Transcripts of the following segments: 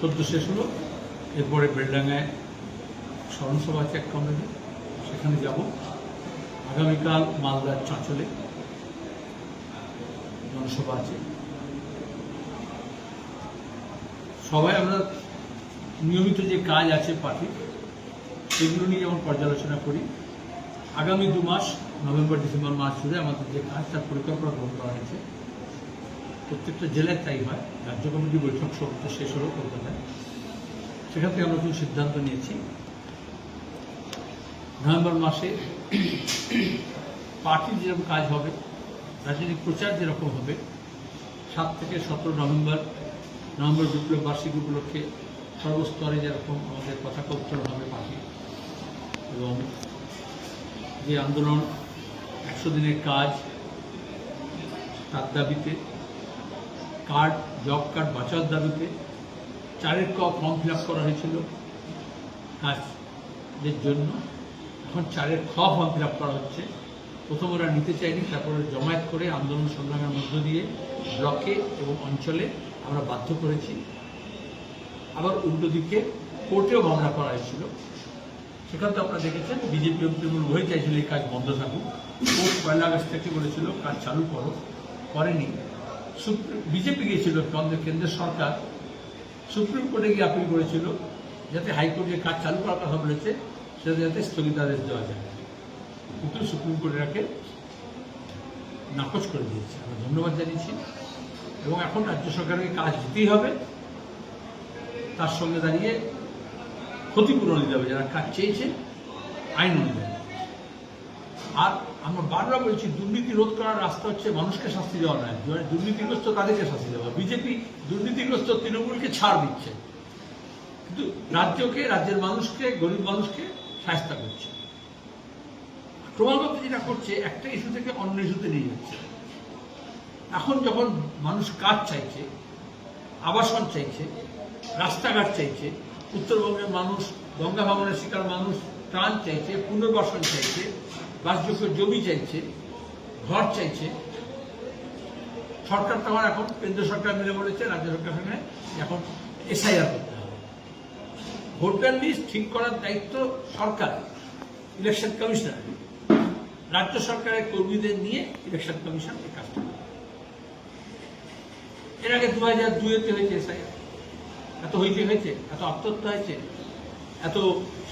সদ্য শেষ হলো। এরপরে বেলডাঙ্গায় স্মরণসভা এক কমিটি সেখানে যাব। আগামীকাল মালদার চাঁচলে জনসভা আছে। সবাই আমরা নিয়মিত যে কাজ আছে পার্টির সেগুলো নিয়ে যেমন পর্যালোচনা করি। আগামী দু মাস, নভেম্বর, ডিসেম্বর মাস জুড়ে আমাদের যে কাজ, তার পরিকল্পনা গ্রহণ করা হয়েছে। প্রত্যেকটা জেলায় তাই হয়। রাজ্য কমিটি বৈঠক সমাপ্ত শেষ হলো কলকাতায়। সেখান থেকে আমরা কিছু সিদ্ধান্ত নিয়েছি। নভেম্বর মাসে পার্টির যেরকম কাজ হবে, রাজনৈতিক প্রচার যেরকম হবে, সাত থেকে সতেরো নভেম্বর নভেম্বর বিপ্লব বার্ষিক উপলক্ষে সর্বস্তরে যেরকম আমাদের কথা উত্তোলন হবে পার্টি। এবং যে আন্দোলন, একশো দিনের কাজ, তার দাবিতে কার্ড, জব কার্ড বাঁচার দাবিতে চারের ক ফর্ম ফিল করা হয়েছিল। কাজের জন্য এখন চারের খ ফর্ম ফিল করা হচ্ছে। প্রথম ওরা নিতে চাইনি তারপরে জমায়েত করে আন্দোলন সংগ্রামের মধ্য দিয়ে ব্লকে এবং অঞ্চলে আমরা বাধ্য করেছি। আবার উল্টো দিকে কোর্টেও মামলা করা হয়েছিল। সেখান তো আপনারা দেখেছেন, বিজেপি এবং তৃণমূল উভয় চাইছিল এই কাজ বন্ধ থাকুক। কোর্ট পয়লা আগস্ট থেকে বলেছিল, কাজ চালু করো। করেনি। বিজেপি গিয়েছিল কেন্দ্র- কেন্দ্রের সরকার। সুপ্রিম কোর্টে গিয়ে আপিল করেছিল, যাতে হাইকোর্ট কাজ চালু করার কথা বলেছে, সেটা যাতে স্থগিতাদেশ দেওয়া যায়। কিন্তু সুপ্রিম কোর্ট এটাকে নাকচ করে দিয়েছে। আমরা ধন্যবাদ জানিয়েছি। এবং এখন রাজ্য সরকারকে কাজ দিতেই হবে। তার সঙ্গে দাঁড়িয়ে ক্ষতিপূরণ দিতে হবে, যারা কাজ চেয়েছে, আইন অনুযায়ী। আর আমরা বারবার বলছি, দুর্নীতি রোধ করার রাস্তা হচ্ছে মানুষকে শাস্তি দেওয়া নয়। দুর্নীতিগ্রস্ত তাদেরকে শাস্তি দেওয়া। বিজেপি দুর্নীতিগ্রস্ত তৃণমূলকে ছাড় দিচ্ছে। কিন্তু রাজ্যকে, রাজ্যের মানুষকে, গরিব মানুষকে সাহায্য করছে। ক্রমাগত যেটা করছে, একটা ইস্যু থেকে অন্য ইস্যুতে নিয়ে যাচ্ছে। এখন যখন মানুষ কাজ চাইছে, আবাসন চাইছে, রাস্তাঘাট চাইছে, উত্তরবঙ্গের মানুষ, গঙ্গা ভাঙনের শিকার মানুষ, ত্রাণ চাইছে, পুনর্বাসন চাইছে বাসযোগ্য জমি চাইছে, ঘর চাইছে। সরকার তখন এখন, কেন্দ্র সরকার মিলে বলেছে, রাজ্য সরকার সঙ্গে এখন এসআইআর করতে হবে। ভোটার লিস্ট ঠিক করার দায়িত্ব সরকার ইলেকশন কমিশনার রাজ্য সরকারের কর্মীদের নিয়ে ইলেকশন কমিশন এই কাজটা। এর আগে দু হাজার দুয়েতে হয়েছে এসআইআর এত হইতে হয়েছে, এত আত্মহত্যা হয়েছে, এত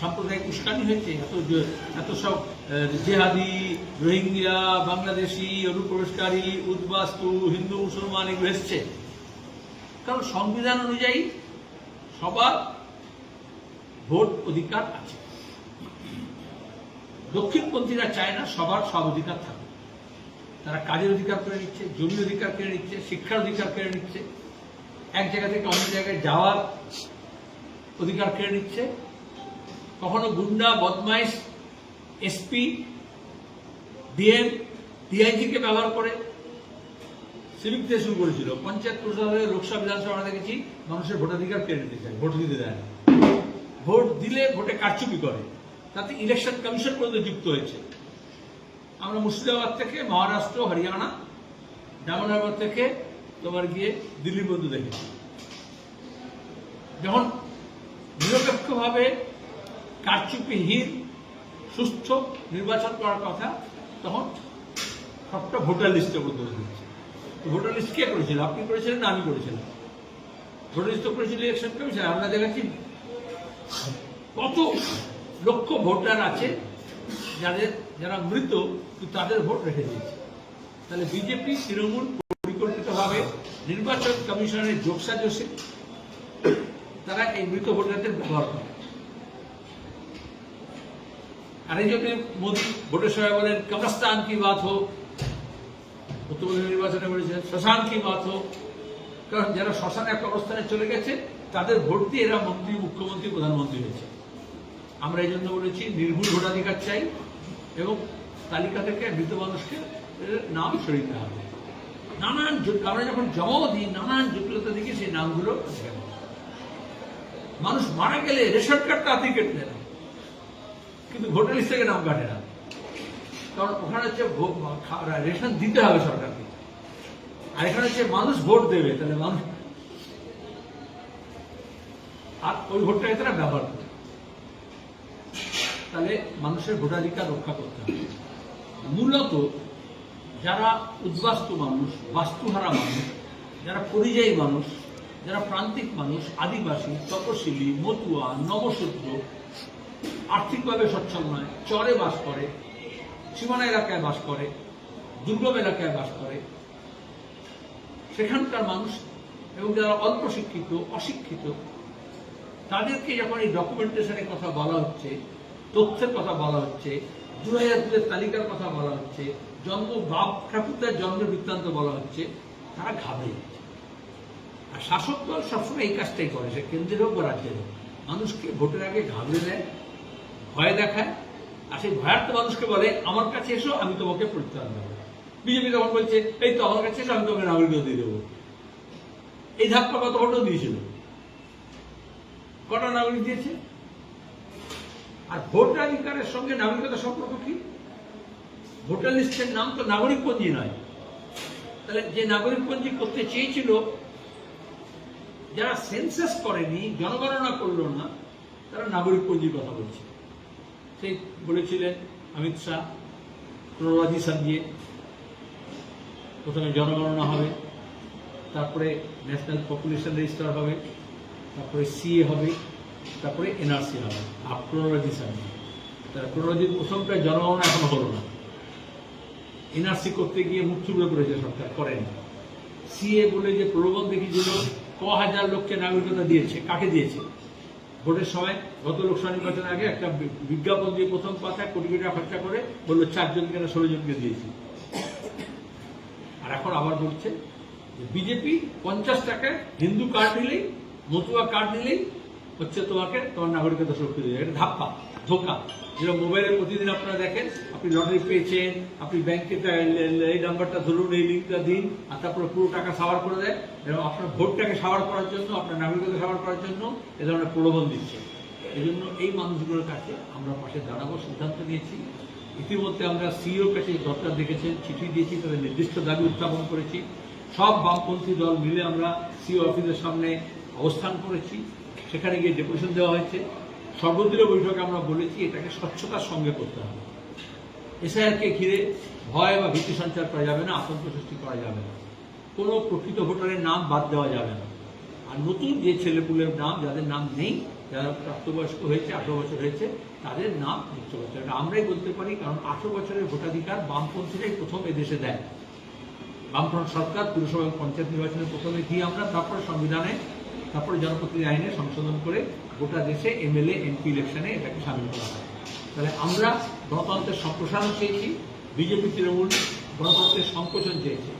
সাম্প্রদায়িক উস্কানি হয়েছে, এত এত সব জেহাদি, রোহিঙ্গা, বাংলাদেশি, অনুপ্রবেশকারী, উদ্বাস্তু, হিন্দু, মুসলমান এগুলো এসছে। কারণ সংবিধান অনুযায়ী সবার ভোট অধিকার আছে। দক্ষিণপন্থীরা চায় না সবার সব অধিকার থাকবে তারা কাজের অধিকার কেড়ে নিচ্ছে, জমি অধিকার কেড়ে নিচ্ছে, শিক্ষার অধিকার কেড়ে নিচ্ছে, এক জায়গা থেকে অন্য জায়গায় যাওয়ার অধিকার কেড়ে নিচ্ছে। কখনো গুন্ডা, বদমাইশ এসপি ডিএম ডিআইজিকে ব্যবহার করে। সিভিক দিয়ে শুরু করেছিল। পঞ্চায়েত প্রশাসনে লোকসভা, বিধানসভা দেখেছি, মানুষের ভোটাধিকার কেড়ে নিতে চায়, ভোট দিতে দেয় না। ভোট দিলে ভোটে কারচুপি করে। তাতে ইলেকশন কমিশন পর্যন্ত যুক্ত হয়েছে। আমরা মুর্শিদাবাদ থেকে মহারাষ্ট্র, হরিয়ানা জামানগর থেকে তোমার গিয়ে দিল্লি পর্যন্ত দেখেছি। যখন নিরপেক্ষভাবে কারচুপিহীন সুস্থ নির্বাচন করার কথা, তখন সবটা ভোটার লিস্টের মধ্যে দিচ্ছে ভোটার লিস্ট কে করেছিল? আপনি করেছিলেন আমি করেছিলাম? ভোটার লিস্ট করেছিল ইলেকশন কমিশন, আমরা দেখেছি কত লক্ষ ভোটার আছে যাদের যারা মৃত তাদের ভোট রেখে দিয়েছে। তাহলে বিজেপি তৃণমূল পরিকল্পিতভাবে নির্বাচন কমিশনের যোগসাজসে তারা এই মৃত ভোটারদের ব্যবহার করে। আর এই জন্য মোদী ভোটের সময় বলেন কবরস্তান কি বাত হোক উত্তরবঙ্গের নির্বাচনে বলেছেন, শ্মশান কি বাত হোক কারণ যারা শ্মশানে কবরস্থানে চলে গেছে, তাদের ভোট দিয়ে এরা মন্ত্রী, মুখ্যমন্ত্রী, প্রধানমন্ত্রী হয়েছে। আমরা এই জন্য বলেছি, নির্ভুল ভোটাধিকার চাই এবং তালিকা থেকে মৃত মানুষকে নাম সরিতে হবে। নানান আমরা যখন জমাও দিই, নানান জটিলতা দেখি সেই নামগুলো মানুষ মারা গেলে রেশন কার্ড তাড়াতাড়ি কেটে দেয় না কিন্তু ভোটার লিস্ট থেকে নাম কাটে না। কারণ ওখানে হচ্ছে রেশন দিতে হবে সরকারকে। আর এখানে হচ্ছে মানুষ ভোট দেবে, তাহলে মানুষ আর ওই ভোটটাকে তারা ব্যবহার করে তাহলে মানুষের ভোটাধিকার রক্ষা করতে হবে। মূলত যারা উদ্বাস্তু মানুষ, বাস্তুহারা মানুষ, যারা পরিযায়ী মানুষ, যারা প্রান্তিক মানুষ, আদিবাসী, তপশিলি, মতুয়া, নবশূদ্র আর্থিকভাবে সচ্ছল নয়, চরে বাস করে, সীমানা এলাকায় বাস করে, দুর্গম এলাকায় বাস করে। সেখানকার মানুষ এবং যারা অল্প শিক্ষিত, অশিক্ষিত, তাদেরকে যখন এই ডকুমেন্টেশনের কথা বলা হচ্ছে, তথ্যের কথা বলা হচ্ছে দু তালিকার কথা বলা হচ্ছে, জন্ম, বাপ, ঠাকুরদার জন্মের বৃত্তান্ত বলা হচ্ছে, তারা ঘাবড়ে যাচ্ছে। আর শাসক দল সবসময় এই কাজটাই করে, সে কেন্দ্রের হোক বা রাজ্যের হোক। মানুষকে ভোটের আগে ঘাবড়ে দেয় ভয় দেখায়, আর সেই ভয়ার্থ মানুষকে বলে, আমার কাছে এসো, আমি তোমাকে পরিত্রাণ দেবো। বিজেপি তখন বলছে, এই তো আমার কাছে এসো, আমি তোমাকে নাগরিকত্ব দিয়ে দেবো। এই ধাপ্পা কত ভোটও দিয়েছিল। কটা নাগরিক দিয়েছে? আর ভোটাধিকারের সঙ্গে নাগরিকতা সম্পর্ক কি? ভোটার লিস্টের নাম তো নাগরিক পঞ্জি নয়। তাহলে যে নাগরিক পঞ্জি করতে চেয়েছিল, যারা সেন্সাস করেনি, জনগণনা করল না, তারা নাগরিক পঞ্জির কথা বলছে। সেই বলেছিলেন, অমিত শাহ প্রবাদী সাজিয়ে প্রথমে জনগণনা হবে, তারপরে ন্যাশনাল পপুলেশন রেজিস্টার হবে, তারপরে সিএ হবে, তারপরে এনআরসি হবে। আর ক্রোনোলজি সার্ভে তারা ক্রোনোলজির প্রথমটা জনগণনা এখনও হলো না। এনআরসি করতে গিয়ে মুখ চুবড়ে করেছে সরকার, করেন। সিএ বলে যে প্রলোভন দেখিয়েছিল, ক হাজার লোককে নাগরিকতা দিয়েছে, কাকে দিয়েছে? ভোটের সময় গত লোকসভা নির্বাচনের আগে একটা বিজ্ঞাপন দিয়ে প্রথম পাতায় কোটি কোটি টাকা খরচা করে বলল চারজনকে না ষোলো জনকে দিয়েছি। আর এখন আবার বলছে বিজেপি পঞ্চাশ টাকায় হিন্দু কার্ড নিলেই, মতুয়া কার্ড নিলেই হচ্ছে তোমাকে তোমার নাগরিকতা সুরক্ষিত এটা ধাপ্পা, ধোকা। যেটা মোবাইলে প্রতিদিন আপনারা দেখেন, আপনি লটারি পেয়েছেন, আপনি ব্যাংকে এই নাম্বারটা ধরুন, এই লিঙ্কটা দিন, আর তারপরে পুরো টাকা সাবার করে দেয় এবং আপনার ভোটটাকে সাবার করার জন্য, আপনার নাগরিকতা সাবার করার জন্য এ ধরনের প্রলোভন দিচ্ছে। এই জন্য এই মানুষগুলোর কাছে আমরা পাশে দাঁড়াবো, সিদ্ধান্ত নিয়েছি। ইতিমধ্যে আমরা সিইওর কাছে দরকার দেখেছেন, চিঠি দিয়েছি, তাদের নির্দিষ্ট দাবি উত্থাপন করেছি। সব বামপন্থী দল মিলে আমরা সিও অফিসের সামনে অবস্থান করেছি। সেখানে গিয়ে ডেপুটেশন দেওয়া হয়েছে। সর্বদলীয় বৈঠকে আমরা বলেছি এটাকে স্বচ্ছতার সঙ্গে করতে হবে। এসআইআরকে ঘিরে ভয় বা ভীতি সঞ্চার করা যাবে না, আতঙ্ক সৃষ্টি করা যাবে না। কোনো প্রকৃত ভোটারের নাম বাদ দেওয়া যাবে না। আর নতুন যে ছেলেপুলের নাম, যাদের নাম নেই, যারা প্রাপ্তবয়স্ক হয়েছে, আঠারো বছর হয়েছে, তাদের নাম করতে হবে। এটা আমরাই বলতে পারি, কারণ আঠারো বছরের ভোটাধিকার বামপন্থীরাই প্রথম এদেশে দেয়। বামফ্রন্ট সরকার, পুরসভা এবং পঞ্চায়েত নির্বাচনে প্রথমে দিয়ে আমরা তারপরে সংবিধানে তারপরে জনপ্রতিনিধি আইনে সংশোধন করে গোটা দেশে এমএলএ, এমপি ইলেকশনে এটাকে সামিল করা হয়। তাহলে আমরা গণতন্ত্রের সম্প্রসারণ চেয়েছি, বিজেপি, তৃণমূল গণতন্ত্রের সংকোচন চেয়েছে।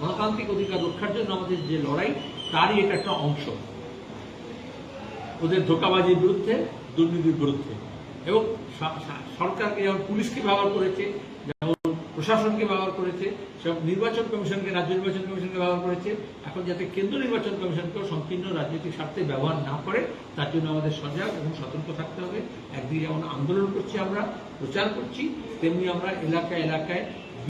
গণতান্ত্রিক অধিকার রক্ষার জন্য আমাদের যে লড়াই, তারই এটা একটা অংশ। ওদের ধোকাবাজির বিরুদ্ধে, দুর্নীতির বিরুদ্ধে। এবং সরকারকে যেমন পুলিশকে ব্যবহার করেছে প্রশাসনকে ব্যবহার করেছে, সব নির্বাচন কমিশনকে, রাজ্য নির্বাচন কমিশনকে ব্যবহার করেছে। এখন যাতে কেন্দ্র নির্বাচন কমিশনকেও সংকীর্ণ রাজনৈতিক স্বার্থে ব্যবহার না করে, তার জন্য আমাদের সজাগ এবং সতর্ক থাকতে হবে। একদিকে যেমন আন্দোলন করছি আমরা, প্রচার করছি, তেমনি আমরা এলাকায় এলাকায়